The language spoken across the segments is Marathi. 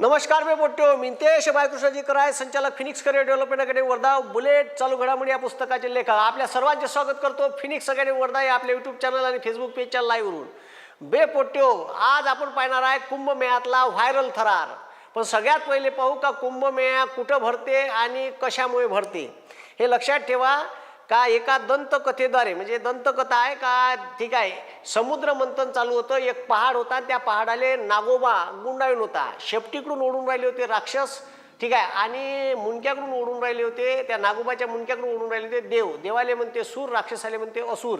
नमस्कार मी बोट्यो मिंतेश बायकृष्णाजी कराय संचालक Phoenix career development academy Wardha bullet चालू घडामोडी या पुस्तकाचे लेखक. आपल्या सर्वांचे स्वागत करतो फिनिक्स अकॅडमी वर्धा या आपल्या युट्यूब चॅनल आणि फेसबुक पेजच्या लाईव्हवरून बे पोट्यो आज आपण पाहणार आहे कुंभमेळ्यातला व्हायरल थरार. पण सगळ्यात पहिले पाहू का कुंभमेळा कुठं भरते आणि कशामुळे भरते? हे लक्षात ठेवा का एका दंतकथेद्वारे म्हणजे दंतकथा आहे का? ठीक आहे. समुद्र मंथन चालू होतं एक पहाड होता त्या पहाडाले नागोबा गुंडाळून होता. शेपटीकडून ओढून राहिले होते राक्षस ठीक आहे. आणि मुंडक्याकडून ओढून राहिले होते त्या नागोबाच्या मुंडक्याकडून ओढून राहिले होते देव. देवाले म्हणते सूर राक्षसाले म्हणते असुर.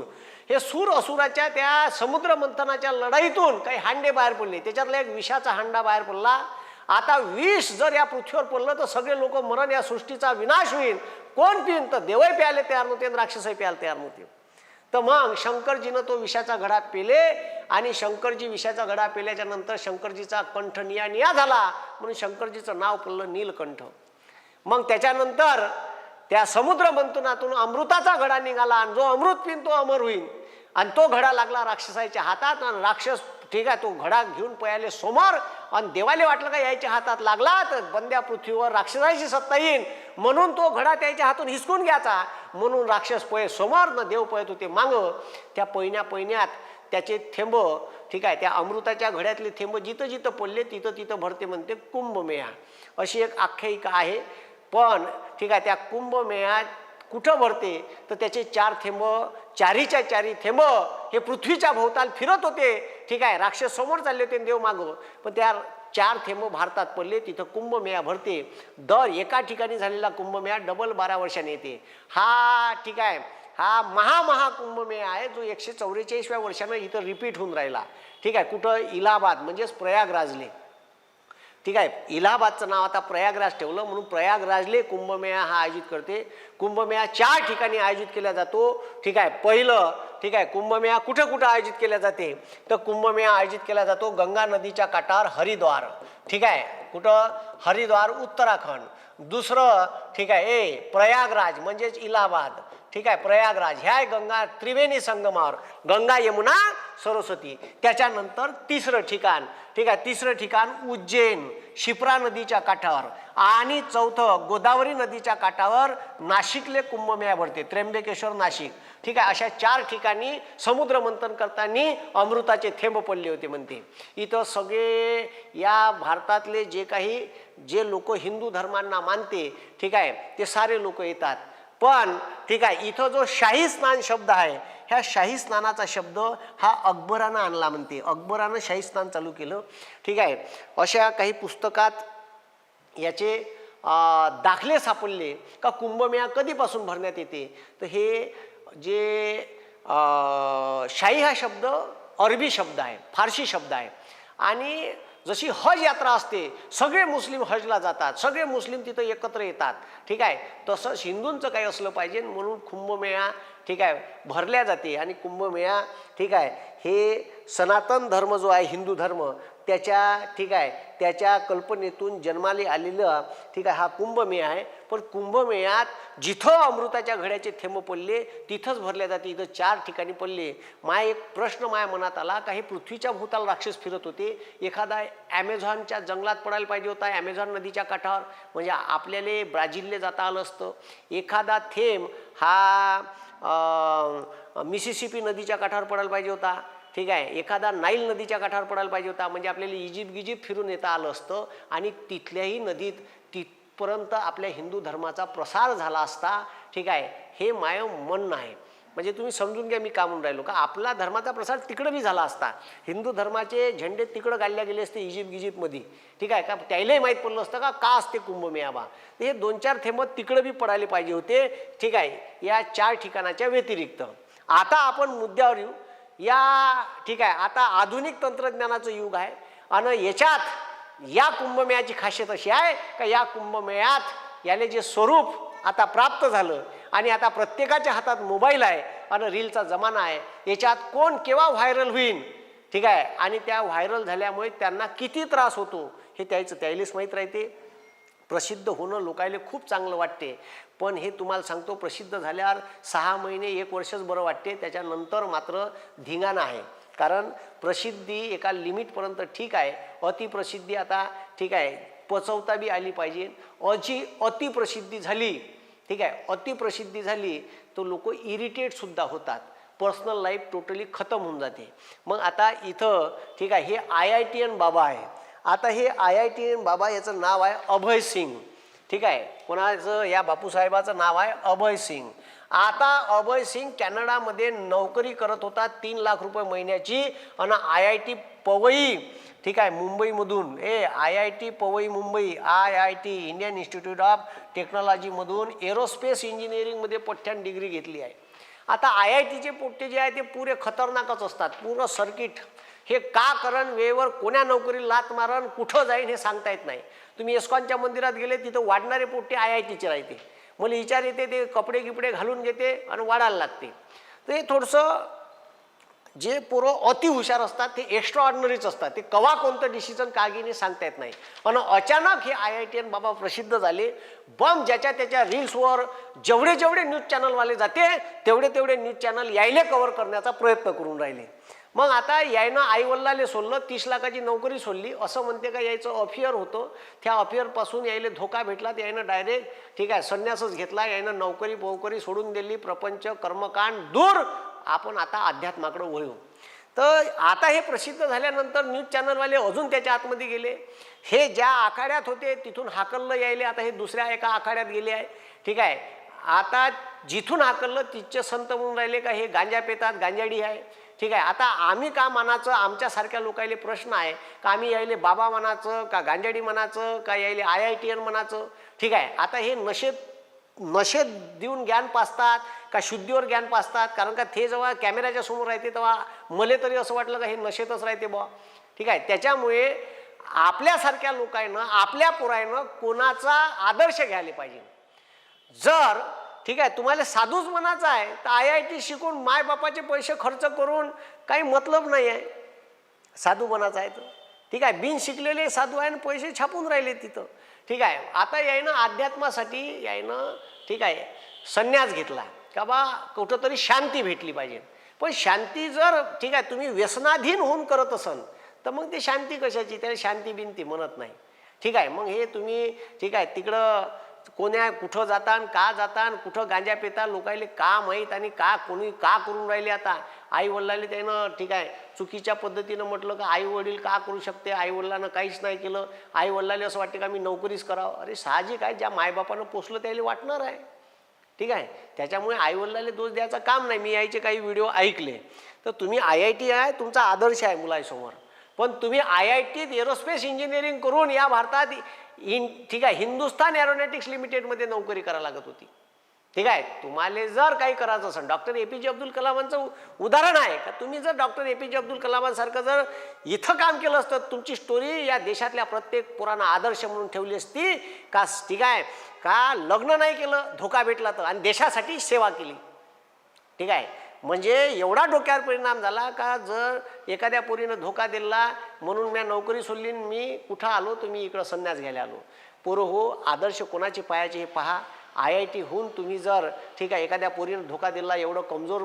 हे सूर असुराच्या त्या समुद्र मंथनाच्या लढाईतून काही हांडे बाहेर पडले. त्याच्यातला एक विषाचा हांडा बाहेर पडला. आता विष जर या पृथ्वीवर पडलं तर सगळे लोक मरण या सृष्टीचा विनाश होईल. कोण पिन? तर देवही प्यायला तयार नव्हते आणि राक्षसही प्यायला तयार नव्हते. तर मग शंकरजीनं तो विषाचा घडा पेले आणि शंकरजी विषाचा घडा पेल्याच्या नंतर शंकरजीचा कंठ निया निया झाला. म्हणून शंकरजीचं नाव पडलं नीलकंठ. मग त्याच्यानंतर त्या समुद्र मंथनातून अमृताचा घडा निघाला आणि जो अमृत पिन तो अमर होईल. आणि तो घडा लागला राक्षसाच्या हातात आणि राक्षस ठीक आहे तो घडा घेऊन पयाले समोर आणि देवाले वाटलं का यायच्या हातात लागला तर बंद्या पृथ्वीवर राक्षसाची सत्ता येईन. म्हणून तो घडा त्याच्या हातून हिसकून घ्यायचा. म्हणून राक्षस पय समोर न देव पळत होते. मांग त्या पहिण्या पहिण्यात त्याचे थेंब ठीक आहे त्या अमृताच्या घड्यातले थेंब जिथं जिथं पडले तिथं तिथं भरते म्हणते कुंभमेळा. अशी एक आख्यायिका आहे. पण ठीक आहे त्या कुंभमेळ्यात कुठं भरते? तर त्याचे चार थेंब चारीच्या चारी थेंब हे पृथ्वीच्या भोवताल फिरत होते. ठीक आहे राक्षस समोर चालले होते देव मागं. पण त्या चार थेंब भारतात पडले तिथं कुंभमेळा भरते. दर एका ठिकाणी झालेला कुंभमेळा डबल बारा वर्षांनी येते. हा ठीक आहे हा महा महा आहे जो एकशे चौवेचाळीसव्या वर्षानं इथं रिपीट होऊन राहिला. ठीक आहे कुठं इलाहाबाद म्हणजेच प्रयागराजले. ठीक आहे इलाहाबादचं नाव आता प्रयागराज ठेवलं. म्हणून प्रयागराजले कुंभमेळा हा आयोजित करते. कुंभमेळा चार ठिकाणी आयोजित केला जातो. ठीक आहे पहिलं ठीक आहे कुंभमेळा कुठं कुठं आयोजित केला जाते? तर कुंभमेळा आयोजित केला जातो गंगा नदीच्या काठावर हरिद्वार. ठीक आहे कुठं? हरिद्वार उत्तराखंड. दुसरं ठीक आहे ए प्रयागराज म्हणजेच इलाहाबाद. ठीक आहे प्रयागराज ह्या आहे गंगा त्रिवेणी संगमावर. गंगा यमुना सरस्वती. त्याच्यानंतर तिसरं ठिकाण ठीक आहे तिसरं ठिकाण उज्जैन शिप्रा नदीच्या काठावर. आणि चौथं गोदावरी नदीच्या काठावर नाशिकले कुंभमेळा भरते त्र्यंबकेश्वर नाशिक. ठीक आहे अशा चार ठिकाणी समुद्र मंथन करताना अमृताचे थेंब पडले होते म्हणते. इथं सगळे या भारतातले जे काही जे लोक हिंदू धर्मांना मानते ठीक आहे ते सारे लोक येतात. पण ठीक आहे इथं जो शाही स्नान शब्द आहे ह्या शाही स्नानाचा शब्द हा अकबरानं आणला म्हणते. अकबरानं शाही स्नान चालू केलं. ठीक आहे अशा काही पुस्तकात याचे दाखले सापडले का कुंभमेळा कधीपासून भरण्यात येते? तर हे जे शाही हा शब्द अरबी शब्द आहे फारसी शब्द आहे. आणि जशी हज यात्रा असते सगळे मुस्लिम हजला जातात सगळे मुस्लिम तिथं एकत्र येतात ठीक आहे? तसंच हिंदूंचं काही असलं पाहिजे म्हणून कुंभमेळा ठीक आहे भरल्या जाते आणि कुंभमेळा ठीक आहे हे सनातन धर्म जो आहे हिंदू धर्म त्याच्या ठीक आहे त्याच्या कल्पनेतून जन्माले आलेलं ठीक आहे हा कुंभमेळा आहे. पण कुंभमेळ्यात जिथं अमृताच्या घड्याचे थेंब पडले तिथंच भरले जाते. इथं चार ठिकाणी पडले. माय एक प्रश्न माया मनात आला काही पृथ्वीच्या भोवताल राक्षस फिरत होते. एखादा ॲमेझॉनच्या जंगलात पडायला पाहिजे होता ॲमेझॉन नदीच्या काठावर. म्हणजे आपल्याला ब्राझीलले जाता आलं असतं. एखादा थेंब हा मिसिसिपी नदीच्या काठावर पडायला पाहिजे होता. ठीक आहे एखादा नाईल नदीच्या काठावर पडायला पाहिजे होता म्हणजे आपल्याला इजिप्त गिजिप्त फिरून येता आलं असतं आणि तिथल्याही नदीत तिथपर्यंत आपल्या हिंदू धर्माचा प्रसार झाला असता ठीक आहे हे माय म्हणणं आहे म्हणजे तुम्ही समजून घ्या मी का म्हणून राहिलो का आपला धर्माचा प्रसार तिकडं बी झाला असता. हिंदू धर्माचे झेंडे तिकडं गाडल्या गेले असते इजिप्त गिजिप्तमध्ये ठीक आहे का त्यालाही माहीत पडलं असतं का का असते कुंभमेळा हे दोन चार थेंब तिकडं बी पडायला पाहिजे होते ठीक आहे या चार ठिकाणाच्या व्यतिरिक्त. आता आपण मुद्द्यावर येऊ. या ठीक आहे आता आधुनिक तंत्रज्ञानाचं युग आहे. आणि याच्यात या कुंभमेळ्याची खासियत अशी आहे का या कुंभमेळ्यात याले जे स्वरूप आता प्राप्त झालं आणि आता प्रत्येकाच्या हातात मोबाईल आहे आणि रीलचा जमाना आहे याच्यात कोण केव्हा व्हायरल होईल ठीक आहे? आणि त्या व्हायरल झाल्यामुळे त्यांना किती त्रास होतो हे त्याचं त्याईलेच माहीत राहते. प्रसिद्ध होणं लोकायले खूप चांगलं वाटते. पण हे तुम्हाला सांगतो प्रसिद्ध झाल्यावर सहा महिने एक वर्षच बरं वाटते. त्याच्यानंतर मात्र धिंगाणा आहे कारण प्रसिद्धी एका लिमिटपर्यंत ठीक आहे. अतिप्रसिद्धी आता ठीक आहे. पचवता बी आली पाहिजे. अजी अतिप्रसिद्धी झाली ठीक आहे. अतिप्रसिद्धी झाली तर लोक इरिटेटसुद्धा होतात. पर्सनल लाईफ टोटली खतम होऊन जाते. मग आता इथं ठीक आहे हे आय आय टी एन बाबा आहे. आता हे आय आय टी बाबा याचं नाव आहे अभय सिंग. ठीक आहे? कोणाचं या बापूसाहेबाचं नाव आहे अभय सिंग. आता अभय सिंग कॅनडामध्ये नोकरी करत होता तीन लाख रुपये महिन्याची आणि आय आय टी पवई ठीक आहे मुंबईमधून. A I I T Powai Mumbai I I T Indian institute of टेक्नॉलॉजीमधून aerospace इंजिनिअरिंगमध्ये पठ्ठ्यान डिग्री घेतली आहे. आता आय आय टीचे पोट्टे जे आहे ते पुरे खतरनाकच असतात पूर्ण सर्किट. हे का करण वेळेवर कोण्या नोकरी लात मारण कुठं जाईन हे सांगता येत नाही. तुम्ही एस्कॉनच्या मंदिरात गेले तिथं वाढणारे पोट्टे आय आय टीचे राहते. मला विचार येते ते कपडे गिपडे घालून घेते आणि वाढायला लागते. तर हे थोडंसं जे पोरं अति हुशार असतात ते एक्स्ट्रा ऑर्डनरीच असतात. ते कवा कोणतं डिसिजन का घेणे सांगता येत नाही. पण अचानक हे आय आय टी एन बाबा प्रसिद्ध झाले. बम ज्याच्या त्याच्या रील्सवर जेवढे जेवढे न्यूज चॅनलवाले जाते तेवढे तेवढे न्यूज चॅनल यायले कव्हर करण्याचा प्रयत्न करून राहिले. मग आता यायनं आई वल्लाले सोडलं तीस लाखाची नोकरी सोडली. असं म्हणते का यायचं अफिअर होतं. त्या अफिअरपासून यायले धोका भेटला तर यानं डायरेक्ट ठीक आहे संन्यासच घेतला यायनं नोकरी पोकरी सोडून दिली प्रपंच कर्मकांड दूर. आपण आता अध्यात्माकडं वळू तर आता हे प्रसिद्ध झाल्यानंतर न्यूज चॅनलवाले अजून त्याच्या आतमध्ये गेले. हे ज्या आखाड्यात होते तिथून हाकललं यायले. आता हे दुसऱ्या एका आखाड्यात गेले आहे. ठीक आहे. आता जिथून हाकललं तिथचे संत म्हणून राहिले का हे गांजा पेतात गांजाडी आहे. ठीक आहे. आता आम्ही का म्हणायचं आमच्यासारख्या लोकायले प्रश्न आहे? का आम्ही यायले बाबा म्हणायचं का गांजाडी म्हणाचं का यायले आय आय टी एन म्हणाचं ठीक आहे. आता हे नशेत नशेत देऊन ज्ञान पाचतात का शुद्धीवर ज्ञान पाचतात कारण का ते जेव्हा कॅमेऱ्याच्या समोर राहते तेव्हा मला तरी असं वाटलं का हे नशेतच राहते बुवा. ठीक आहे. त्याच्यामुळे आपल्यासारख्या लोकांना आपल्या पुरायनं कोणाचा आदर्श घ्यायला पाहिजे. जर ठीक आहे तुम्हाला साधूच म्हणायचं आहे तर आय आय टी शिकून मायबापाचे पैसे खर्च करून काही मतलब नाही आहे. साधू बनायचं आहे तर. ठीक आहे बिन शिकलेले साधू आहे आणि पैसे छापून राहिले तिथं. ठीक आहे आता यायनं अध्यात्मासाठी यायनं ठीक आहे संन्यास घेतला. का बा कुठंतरी शांती भेटली पाहिजे. पण शांती जर ठीक आहे तुम्ही व्यसनाधीन होऊन करत असाल तर मग ते शांती कशाची? त्याला शांती बिनती म्हणत नाही. ठीक आहे मग हे तुम्ही ठीक आहे तिकडं कोण्या कुठं जातान का जातान कुठं गांजा पेता लोकायले का माहीत आणि का कोणी का करून राहिले आता? आई वडिलांनी त्यानं ठीक आहे चुकीच्या पद्धतीनं म्हटलं का आई वडील का करू शकते? आई वडिलांना काहीच नाही केलं. आई वडिलांना असं वाटते का मी नोकरीच करावं? अरे साहजिक आहे ज्या मायबापानं पोचलं त्याला वाटणार आहे. ठीक आहे? त्याच्यामुळे आईवडिलांना दोष द्यायचं काम नाही. मी यायचे काही व्हिडिओ ऐकले. तर तुम्ही आय आय टी आहे तुमचा आदर्श आहे मुलासमोर पण तुम्ही आय आय टीत एरोस्पेस इंजिनिअरिंग करून या भारतात इन ठीक आहे हिंदुस्थान एरोनॉटिक्स लिमिटेडमध्ये नोकरी करायला लागत होती. ठीक आहे तुम्हाला जर काही करायचं असेल डॉक्टर ए पी जे अब्दुल कलामांचं उदाहरण आहे का? तुम्ही जर डॉक्टर ए पी जे अब्दुल कलामांसारखं जर इथं काम केलं असतं तुमची स्टोरी या देशातल्या प्रत्येक पुराणा आदर्श म्हणून ठेवली असती का ठीक आहे का लग्न नाही केलं धोका भेटला तर आणि देशासाठी सेवा केली. ठीक आहे म्हणजे एवढा डोक्यावर परिणाम झाला का जर एखाद्या पोरीनं धोका दिला म्हणून मी नोकरी सोडली मी कुठं आलो तुम्ही इकडं संन्यास घ्यायला आलो. पोरं हो आदर्श कोणाचे पायाचे हे पहा. आय आय टी होऊन तुम्ही जर ठीक आहे एखाद्या पोरीनं धोका दिला एवढं कमजोर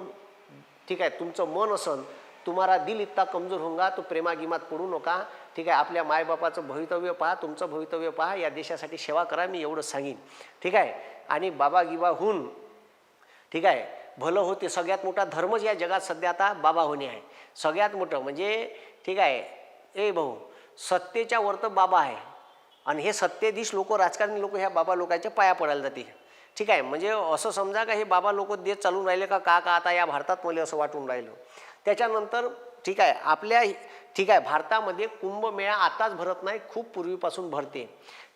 ठीक आहे तुमचं मन असन तुम्हाला दिल इतका कमजोर होऊगा तो प्रेमागिमात पडू नका. ठीक आहे आपल्या मायबापाचं भवितव्य पहा तुमचं भवितव्य पहा या देशासाठी सेवा करा मी एवढं सांगीन. ठीक आहे आणि बाबा गिबा होऊन ठीक आहे भलं होते. सगळ्यात मोठा धर्मच या जगात सध्या आता बाबा होणे आहे. सगळ्यात मोठं म्हणजे ठीक आहे. ए भाऊ सत्तेच्या वर तर बाबा आहे. आणि हे सत्तेधीश लोक राजकारणी लोक ह्या बाबा लोकांच्या पाया पडायला जाते ठीक आहे. म्हणजे असं समजा का हे बाबा लोक देश चालून राहिले का? का का आता या भारतात मला असं वाटून राहिलं? त्याच्यानंतर ठीक आहे. आपल्या ठीक आहे भारतामध्ये कुंभमेळा आताच भरत नाही खूप पूर्वीपासून भरते.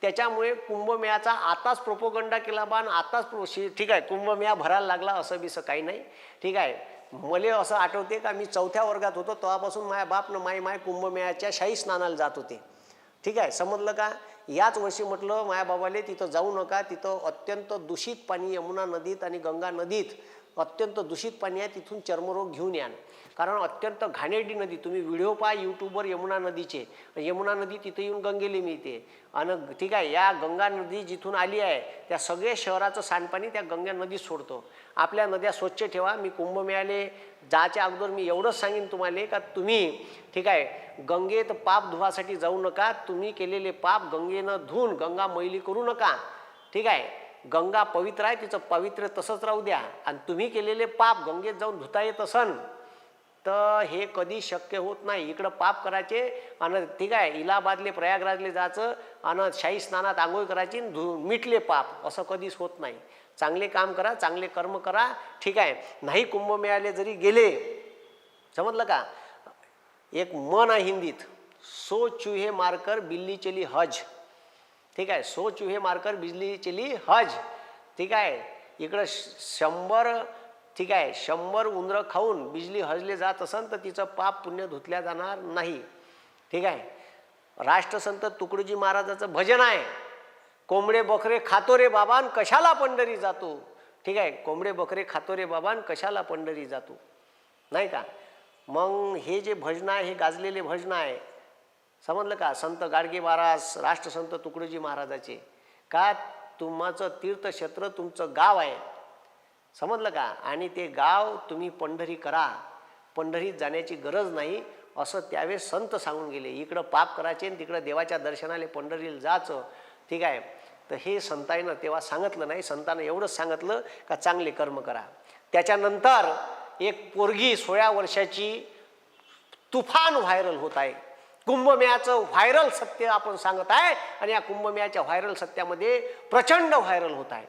त्याच्यामुळे कुंभमेळ्याचा आताच प्रोपोगंडा केला बा आणि आताच प्रो ठीक आहे कुंभमेळा भरायला लागला असं बिसं काही नाही. ठीक आहे मले असं आठवते का मी चौथ्या वर्गात होतो तेव्हापासून माझ्या बापनं माय माय कुंभमेळ्याच्या शाही स्नानाला जात होते. ठीक आहे समजलं का? याच वर्षी म्हटलं माया बाबाले तिथं जाऊ नका तिथं अत्यंत दूषित पाणी यमुना नदीत आणि गंगा नदीत अत्यंत दूषित पाणी आहे तिथून चर्मरोग घेऊन यान कारण अत्यंत घाणेरडी नदी तुम्ही व्हिडिओ पहा यूट्यूबवर यमुना नदीचे. यमुना नदी तिथे येऊन गंगेली मिळते. आणि ठीक आहे या गंगा नदी जिथून आली आहे त्या सगळे शहराचं सांडपाणी त्या गंगा नदीत सोडतो. आपल्या नद्या स्वच्छ ठेवा मी कुंभमेळाले जायच्या अगोदर मी एवढंच सांगेन तुम्हाला का तुम्ही ठीक आहे गंगेत पाप धुवासाठी जाऊ नका तुम्ही केलेले पाप गंगेनं धुवून गंगा मैली करू नका. ठीक आहे गंगा पवित्र आहे तिचं पवित्र तसंच राहू द्या. आणि तुम्ही केलेले पाप गंगेत जाऊन धुता येत असन तर हे कधी शक्य होत नाही. इकडं पाप करायचे आणि ठीक आहे इलाहाबादले प्रयागराजले जायचं आणि शाही स्नानात आंघोळ करायची आणि धु मिटले पाप. असं कधीच होत नाही. चांगले काम करा चांगले कर्म करा. ठीक आहे नाही कुंभ मिळाले जरी गेले समजलं का? एक मन आहे हिंदीत. सो चुहे मारकर बिल्ली चली हज. ठीक आहे सो चूहे मारकर बिजली चिली हज. ठीक आहे इकडं श- शंभर ठीक आहे शंभर उंदरं खाऊन बिजली हजले जात असन तर तिचं पाप पुण्य धुतल्या जाणार नाही. ठीक आहे राष्ट्रसंत तुकडोजी महाराजाचं भजन आहे. कोंबडे बकरे खातो रे बाबान कशाला पंढरी जातो? ठीक आहे कोंबडे बकरे खातो रे बाबान कशाला पंढरी जातो? नाही का? मग हे जे भजनं आहे हे गाजलेले भजनं आहे समजलं का? संत गाडगे महाराज राष्ट्रसंत तुकडोजी महाराजाचे. का तुमचं तीर्थक्षेत्र तुमचं गाव आहे? समजलं का? आणि ते गाव तुम्ही पंढरी करा. पंढरीत जाण्याची गरज नाही असं त्यावेळेस संत सांगून गेले. इकडं पाप करायचे आणि तिकडं देवाच्या दर्शनाला पंढरीला जायचं. ठीक आहे? तर हे संतांना तेव्हा सांगितलं नाही. संतानं एवढंच सांगितलं का चांगले कर्म करा. त्याच्यानंतर एक पोरगी सोळा वर्षाची तुफान व्हायरल होत आहे. कुंभमेळ्याचं व्हायरल सत्य आपण सांगत आहे आणि या कुंभमेळ्याच्या व्हायरल सत्यामध्ये प्रचंड व्हायरल होत आहे.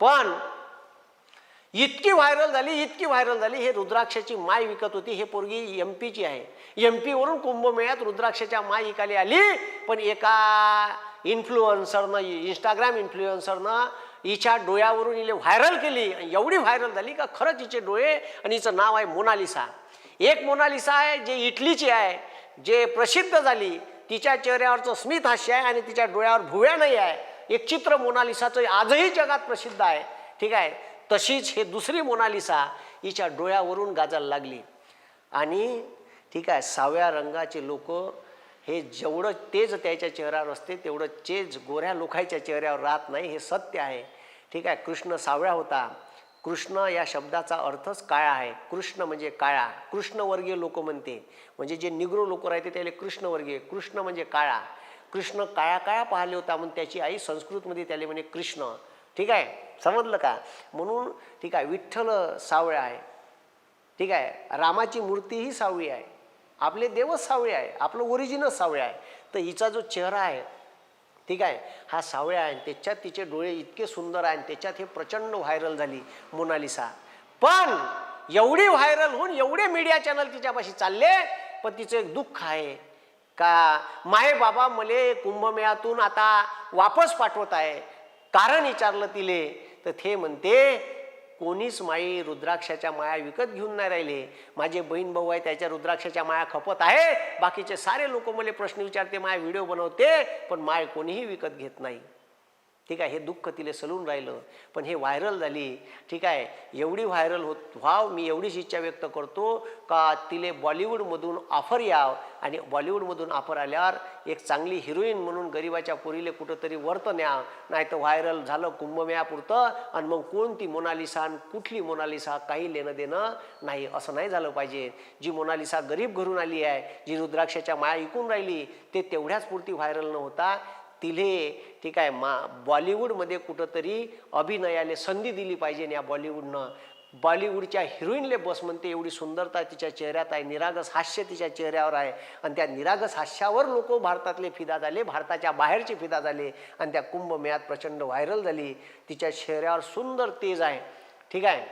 पण इतकी व्हायरल झाली इतकी व्हायरल झाली हे रुद्राक्षाची माय विकत होती हे पोरगी एम पीची आहे. एम पीवरून कुंभमेळ्यात रुद्राक्षाच्या माय इकाली आली पण एका इन्फ्लुएन्सरनं इंस्टाग्राम इन्फ्लुएन्सरनं हिच्या डोळ्यावरून हिले व्हायरल केली. एवढी व्हायरल झाली का खरंच हिचे डोळे आणि हिचं नाव आहे मोनालिसा. एक मोनालिसा आहे जे इटलीची आहे. जे प्रसिद्ध झाली तिच्या चेहऱ्यावरचं स्मित हास्य आहे आणि तिच्या डोळ्यावर भुव्या नाही आहे. एक चित्र मोनालिसाचं आजही जगात प्रसिद्ध आहे. ठीक आहे? तशीच हे दुसरी मोनालिसा हिच्या डोळ्यावरून गाजायला लागली. आणि ठीक आहे साव्या रंगाचे लोक हे जेवढं तेज त्याच्या चेहऱ्यावर असते तेवढं चेज गोऱ्या लोकांच्या चेहऱ्यावर राहत नाही हे सत्य आहे. ठीक आहे? कृष्ण सावळ्या होता. कृष्ण या शब्दाचा अर्थच काळा आहे? कृष्ण म्हणजे काळा. कृष्णवर्गीय लोक म्हणते म्हणजे जे निग्रो लोक राहते त्याला कृष्णवर्गीय. कृष्ण म्हणजे काळा. कृष्ण काळा काळा पाहिले होता म्हणून त्याची आई संस्कृतमध्ये त्याला म्हणे कृष्ण. ठीक आहे? समजलं का? म्हणून ठीक आहे विठ्ठल सावळ्या आहे. ठीक आहे? रामाची मूर्ती ही सावळी आहे. आपले देवच सावळे आहे. आपलं ओरिजिनल सावळे आहे. तर हिचा जो चेहरा आहे ठीक आहे. हा सावळ्या आहे त्याच्यात तिचे डोळे इतके सुंदर आहे आणि त्याच्यात हे प्रचंड व्हायरल झाली मोनालिसा. पण एवढी व्हायरल होऊन एवढे मीडिया चॅनल तिच्यापाशी चालले पण तिचं एक दुःख आहे का माय बाबा मले कुंभमेळ्यातून आता वापस पाठवत आहे. कारण विचारलं तिले तर ते म्हणते कोणीच माई रुद्राक्षाच्या माया विकत घेऊन नाही राहिले. माझे बहीण भाऊ आहे त्याच्या रुद्राक्षाच्या माया खपत आहे. बाकीचे सारे लोक मला प्रश्न विचारते माया व्हिडिओ बनवते पण माय कोणीही विकत घेत नाही. ठीक आहे हे दुःख तिले सलून राहिलं पण हे व्हायरल झाली. ठीक आहे एवढी व्हायरल होत व्हाव मी एवढीच इच्छा व्यक्त करतो का तिले बॉलिवूडमधून ऑफर याव आणि बॉलिवूडमधून ऑफर आल्यावर एक चांगली हिरोईन म्हणून गरिबाच्या पोरीले कुठंतरी वर्त न्या नाही तर व्हायरल झालं कुंभमेळापुरतं आणि मग कोणती मोनालिसा आणि कुठली मोनालिसा काही लेणं देणं नाही असं नाही झालं पाहिजे. जी मोनालिसा गरीब घरून आली आहे जी रुद्राक्षाच्या माया ऐकून राहिली ते तेवढ्याच पुरती व्हायरल न होता तिले ठीक आहे मा बॉलिवूडमध्ये कुठंतरी अभिनयाने संधी दिली पाहिजे या बॉलिवूडनं. बॉलिवूडच्या हिरोईनले बस म्हणते एवढी सुंदरता तिच्या चेहऱ्यात आहे निरागस हास्य तिच्या चेहऱ्यावर आहे. आणि त्या निरागस हास्यावर लोक भारतातले फिदा झाले भारताच्या बाहेरचे फिदा झाले. आणि त्या कुंभमेळ्यात प्रचंड व्हायरल झाली. तिच्या चेहऱ्यावर सुंदर तेज आहे ठीक आहे?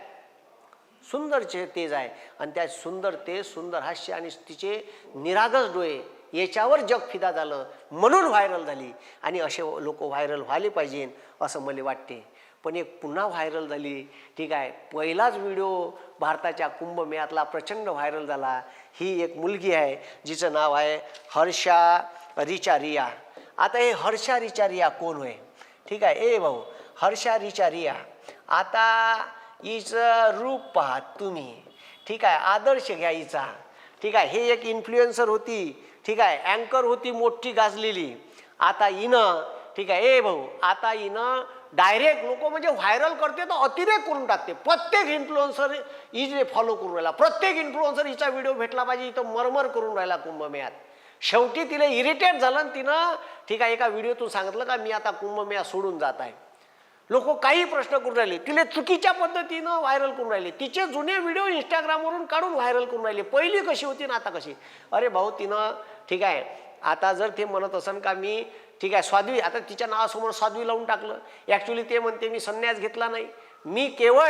सुंदर चे तेज आहे. आणि त्या सुंदर तेज सुंदर हास्य आणि तिचे निरागस डोळे याच्यावर जग फिदा झालं म्हणून व्हायरल झाली. आणि असे लोक व्हायरल व्हायला पाहिजे असं मला वाटते. पण एक पुन्हा व्हायरल झाली ठीक आहे. पहिलाच व्हिडिओ भारताच्या कुंभमेळ्यातला प्रचंड व्हायरल झाला. ही एक मुलगी आहे जिचं नाव आहे हर्षा रिचारिया. आता हे हर्षा रिचारिया कोण होय? ठीक आहे. ए भाऊ हर्षा रिचारिया. आता हिचं रूप पहा तुम्ही. ठीक आहे. आदर्श घ्या हिचा. ठीक आहे. हे एक इन्फ्लुएन्सर होती. ठीक आहे अँकर होती मोठी गाजलेली. आता हिनं ठीक आहे ए भाऊ आता हिनं डायरेक्ट लोक म्हणजे व्हायरल करते तर अतिरेक करून टाकते. प्रत्येक इन्फ्लुएन्सर इजे फॉलो करून राहिला. प्रत्येक इन्फ्लुएन्सर हिचा व्हिडिओ भेटला पाहिजे इथं मरमर करून राहिला कुंभमेळ्यात. शेवटी तिला इरिटेट झालं तिनं ठीक आहे एका व्हिडिओतून सांगितलं का मी आता कुंभमेळा सोडून जात आहे. लोक काही प्रश्न करून राहिले. तिने चुकीच्या पद्धतीनं व्हायरल करून राहिले. तिचे जुने व्हिडिओ इंस्टाग्रामवरून काढून व्हायरल करून राहिले. पहिली कशी होती ना आता कशी? अरे भाऊ तिनं ठीक आहे आता जर ते म्हणत असन का मी ठीक आहे स्वाद्वी आता तिच्या नावासमोर स्वाद्वी लावून टाकलं. ॲक्च्युली ते म्हणते मी संन्यास घेतला नाही. मी केवळ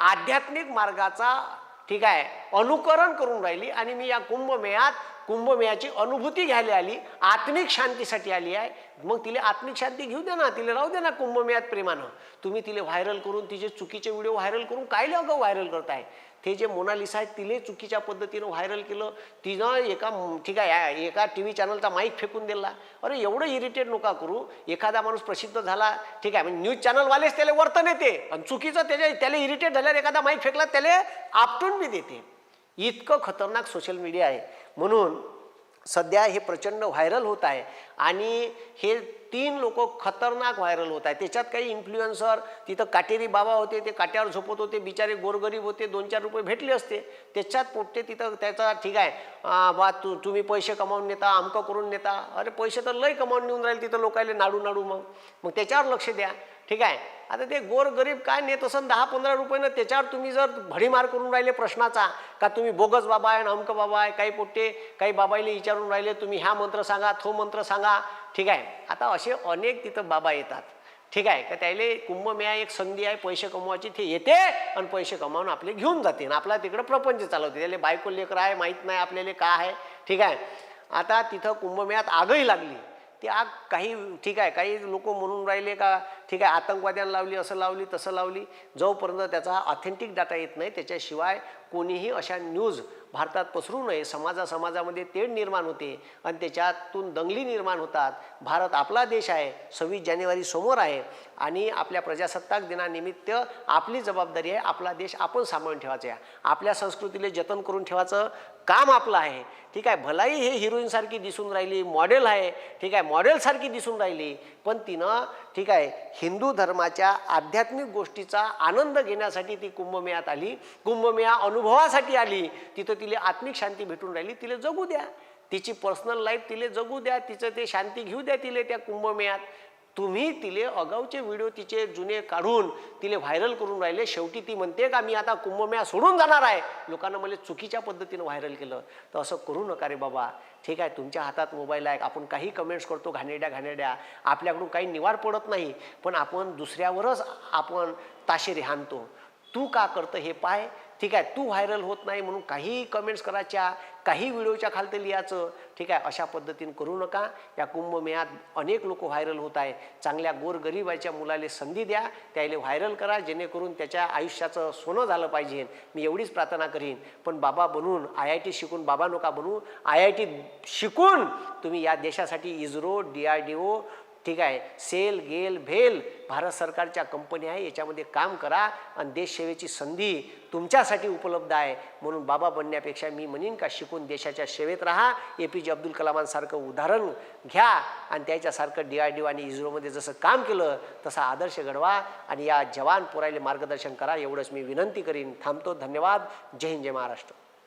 आध्यात्मिक मार्गाचा ठीक आहे अनुकरण करून राहिली आणि मी या कुंभमेळ्यात कुंभमेळ्याची अनुभूती घ्यायला आली आत्मिक शांतीसाठी आली आहे. मग तिला आत्मिक शांती घेऊ दे ना तिला राहू दे ना कुंभमेळ्यात प्रेमानं. तुम्ही तिला व्हायरल करून तिचे चुकीचे व्हिडिओ व्हायरल करून काय अगं व्हायरल करताय? ते जे मोनालिसा आहे तिने चुकीच्या पद्धतीनं व्हायरल केलं. तिनं एका ठीक आहे एका टी व्ही चॅनलचा माईक फेकून दिला. अरे एवढं इरिटेट नका करू. एखादा माणूस प्रसिद्ध झाला ठीक आहे म्हणजे न्यूज चॅनलवालेच त्याला वर्तन येते. आणि चुकीचं त्याच्या त्याला इरिटेट झाल्यावर एखादा माईक फेकला त्याला आपटून बी देते. इतकं खतरनाक सोशल मीडिया आहे. म्हणून सध्या हे प्रचंड व्हायरल होत आहे आणि हे तीन लोक खतरनाक व्हायरल होत आहे त्याच्यात काही इन्फ्लुएन्सर तिथं काटेरी बाबा होते ते काट्यावर झोपत होते बिचारे गोरगरीब होते दोन चार रुपये भेटले असते. त्याच्यात पोटते तिथं त्याचा ठीक आहे. बा तू तुम्ही पैसे कमावून नेता अमकं करून नेता. अरे पैसे तर लय कमावून नेऊन राहील तिथं लोकायले नाडू नाडू मग. मग त्याच्यावर लक्ष द्या. ठीक आहे? आता ते गोरगरीब काय नेत असं दहा पंधरा रुपयानं त्याच्यावर तुम्ही जर भडीमार करून राहिले प्रश्नाचा का तुम्ही बोगस बाबा आहे अमक बाबा आहे काही पोट्टे काही बाबाईले विचारून राहिले तुम्ही ह्या मंत्र सांगा तो मंत्र सांगा ठीक आहे? आता असे अनेक तिथं बाबा येतात. ठीक आहे? का त्याले कुंभमेळा एक संधी आहे पैसे कमवायची ते येते आणि पैसे कमावून आपले घेऊन जाते आणि आपला तिकडं प्रपंच चालवते. त्याला बायको लेकर आहे माहीत नाही आपल्याला काय आहे ठीक आहे? आता तिथं कुंभमेळ्यात आगही लागली. ती आग काही ठीक आहे काही लोक म्हणून राहिले का? ठीक आहे आतंकवाद्यांना लावली असं लावली तसं लावली. जोपर्यंत त्याचा ऑथेंटिक डाटा येत नाही त्याच्याशिवाय कोणीही अशा न्यूज भारतात पसरू नये. समाजा समाजामध्ये तेढ निर्माण होते आणि त्याच्यातून दंगली निर्माण होतात. भारत आपला देश आहे. सव्वीस जानेवारी समोर आहे. आणि आपल्या प्रजासत्ताक दिनानिमित्त आपली जबाबदारी आहे. आपला देश आपण सांभाळून ठेवायचा आहे. आपल्या संस्कृतीला जतन करून ठेवायचं काम आपलं आहे. ठीक आहे भलाई हे हिरोईनसारखी दिसून राहिली मॉडेल आहे. ठीक आहे मॉडेलसारखी दिसून राहिली. पण तिनं ठीक आहे हिंदू धर्माच्या आध्यात्मिक गोष्टीचा आनंद घेण्यासाठी ती कुंभमेळ्यात आली. कुंभमेळा अनुभवासाठी आली. तिथं तिला आत्मिक शांती भेटून राहिली. तिला जगू द्या. तिची पर्सनल लाईफ तिला जगू द्या. तिचं ते शांती घेऊ द्या तिले त्या कुंभमेळ्यात. तुम्ही तिले अगाऊचे व्हिडिओ तिचे जुने काढून तिले व्हायरल करून राहिले. शेवटी ती म्हणते का मी आता कुंभमेळा सोडून जाणार आहे. लोकांना मला चुकीच्या पद्धतीनं व्हायरल केलं. तर असं करू नका रे बाबा. ठीक आहे तुमच्या हातात मोबाईल आहे. आपण काही कमेंट्स करतो घाणेड्या घाणेड्या आपल्याकडून काही निवार पडत नाही. पण आपण दुसऱ्यावरच आपण ताशेरी हाणतो. तू का करतं हे पाय? ठीक आहे तू व्हायरल होत नाही म्हणून काही कमेंट्स करायच्या काही व्हिडिओच्या खालतं लिहायचं ठीक आहे अशा पद्धतीने करू नका. या कुंभमेळ्यात अनेक लोक व्हायरल होत आहे चांगल्या गोरगरिबाच्या मुलाले संधी द्या त्याला व्हायरल करा जेणेकरून त्याच्या आयुष्याचं सोनं झालं पाहिजे. मी एवढीच प्रार्थना करीन. पण बाबा बनून आय आय टी शिकून बाबा नका बनू. आय आय टी शिकून तुम्ही या देशासाठी ISRO D R D O ठीक आहे. सेल गेल भेल भारत सरकारच्या कंपनी आहे याच्यामध्ये काम करा आणि देशसेवेची संधी तुमच्यासाठी उपलब्ध आहे. म्हणून बाबा बनण्यापेक्षा मी म्हणेन का शिकून देशाच्या सेवेत राहा. ए पी जे अब्दुल कलामांसारखं उदाहरण घ्या आणि त्याच्यासारखं डी आर डी ओ आणि इस्रोमध्ये जसं काम केलं तसा आदर्श घडवा आणि या जवान पुरायले मार्गदर्शन करा. एवढंच मी विनंती करीन. थांबतो. धन्यवाद. जय हिंद जय महाराष्ट्र.